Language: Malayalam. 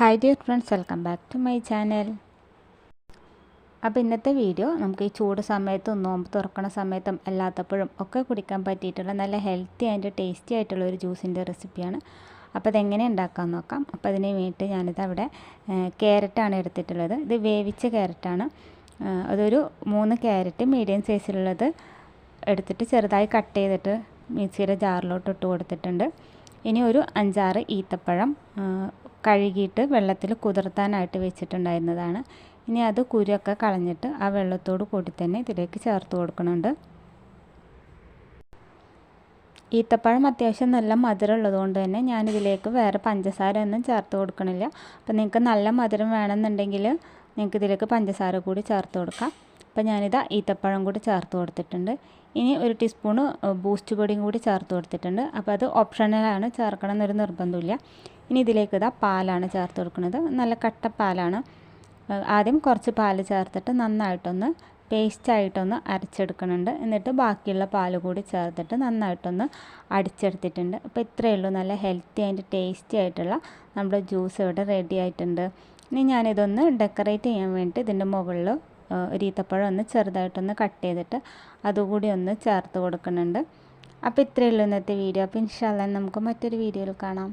Hi dear friends welcome back to my channel അപ്പോൾ ഇന്നത്തെ വീഡിയോ നമുക്ക് ഈ ചൂട് സമയത്തും നോമ്പ് തുറക്കണ സമയത്തും അല്ലാത്തപ്പോഴും ഒക്കെ കുടിക്കാൻ പറ്റിയിട്ടുള്ള നല്ല ഹെൽത്തി ആൻഡ് ടേസ്റ്റി ആയിട്ടുള്ള ഒരു ജ്യൂസിന്റെ റെസിപ്പിയാണ് അപ്പോൾ അതെങ്ങനെ ഉണ്ടാക്കാൻ നോക്കാം. അപ്പോൾ അതിന് വേണ്ടിയിട്ട് ഞാനിത് അവിടെ ക്യാരറ്റാണ് എടുത്തിട്ടുള്ളത്. ഇത് വേവിച്ച ക്യാരറ്റാണ് അതൊരു മൂന്ന് ക്യാരറ്റ് മീഡിയം സൈസിലുള്ളത് എടുത്തിട്ട് ചെറുതായി കട്ട് ചെയ്തിട്ട് മിക്സിയുടെ ജാറിലോട്ട് ഇട്ട് കൊടുത്തിട്ടുണ്ട്. ഇനി ഒരു അഞ്ചാറ് ഈത്തപ്പഴം കഴുകിയിട്ട് വെള്ളത്തിൽ കുതിർത്താനായിട്ട് വെച്ചിട്ടുണ്ടായിരുന്നതാണ്. ഇനി അത് കുരുവൊക്കെ കളഞ്ഞിട്ട് ആ വെള്ളത്തോട് കൂടി തന്നെ ഇതിലേക്ക് ചേർത്ത് കൊടുക്കുന്നുണ്ട്. ഈത്തപ്പഴം അത്യാവശ്യം നല്ല മധുരം ഉള്ളതുകൊണ്ട് തന്നെ ഞാനിതിലേക്ക് വേറെ പഞ്ചസാര ഒന്നും ചേർത്ത് കൊടുക്കണില്ല. അപ്പോൾ നിങ്ങൾക്ക് നല്ല മധുരം വേണമെന്നുണ്ടെങ്കിൽ നിങ്ങൾക്ക് ഇതിലേക്ക് പഞ്ചസാര കൂടി ചേർത്ത് കൊടുക്കാം. അപ്പോൾ ഞാനിതാ ഈത്തപ്പഴം കൂടി ചേർത്ത് കൊടുത്തിട്ടുണ്ട്. ഇനി ഒരു ടീസ്പൂണ് ബൂസ്റ്റ് പൊടിയും കൂടി ചേർത്ത് കൊടുത്തിട്ടുണ്ട്. അപ്പോൾ അത് ഓപ്ഷണലാണ് ചേർക്കണം എന്നൊരു നിർബന്ധമില്ല ഇനി ഇതിലേക്ക് ഇതാ പാലാണ് ചേർത്ത് കൊടുക്കുന്നത്. നല്ല കട്ട പാലാണ്. ആദ്യം കുറച്ച് പാൽ ചേർത്തിട്ട് നന്നായിട്ടൊന്ന് പേസ്റ്റായിട്ടൊന്ന് അരച്ചെടുക്കുന്നുണ്ട് എന്നിട്ട് ബാക്കിയുള്ള പാൽ കൂടി ചേർത്തിട്ട് നന്നായിട്ടൊന്ന് അടിച്ചെടുത്തിട്ടുണ്ട്. അപ്പോൾ ഇത്രയേ ഉള്ളൂ. നല്ല ഹെൽത്തി ആൻഡ് ടേസ്റ്റി ആയിട്ടുള്ള നമ്മുടെ ജ്യൂസ് ഇവിടെ റെഡി ആയിട്ടുണ്ട്. ഇനി ഞാനിതൊന്ന് ഡെക്കറേറ്റ് ചെയ്യാൻ വേണ്ടിയിട്ട് ഇതിന്റെ മുകളിൽ ഒരു ഈത്തപ്പഴം ഒന്ന് ചെറുതായിട്ടൊന്ന് കട്ട് ചെയ്തിട്ട് അതുകൂടി ഒന്ന് ചേർത്ത് കൊടുക്കുന്നുണ്ട്. അപ്പോൾ ഇത്രയേ ഉള്ളൂ ഇന്നത്തെ വീഡിയോ അപ്പോൾ ഇൻഷാല്ല നമുക്ക് മറ്റൊരു വീഡിയോയിൽ കാണാം.